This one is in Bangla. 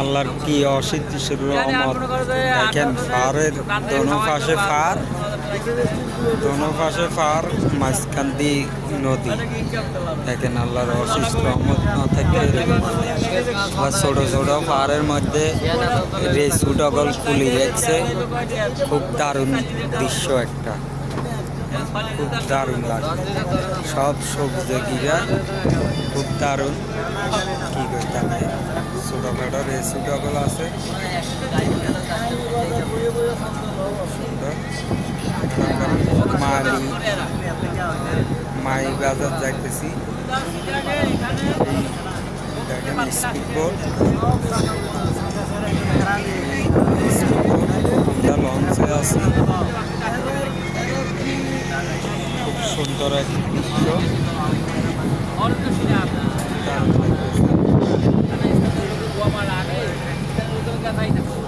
আল্লাহর কি অসিদ্ধ রহমত? দেখেন ফারের দোনো পাশে ফার দোনো পাশে ফার মাঝখান দিয়ে নদী। দেখেন আল্লাহর অশেষ রহমত না থাকলে এরকম। আবার ছোট ছোট পাহাড়ের মধ্যে রেসু ডগল খুলি যাচ্ছে। খুব দারুণ দৃশ্য একটা। খুব দারুণ লাগে সব সবজি গিরা খুব দারুণ। ছোটখাটো রেসু আছে। মাই বাজার যাইতেছি। দেখেন স্পিড আমরা লঞ্চে আছি। খুব সুন্দর এক দৃশ্য। がないんだ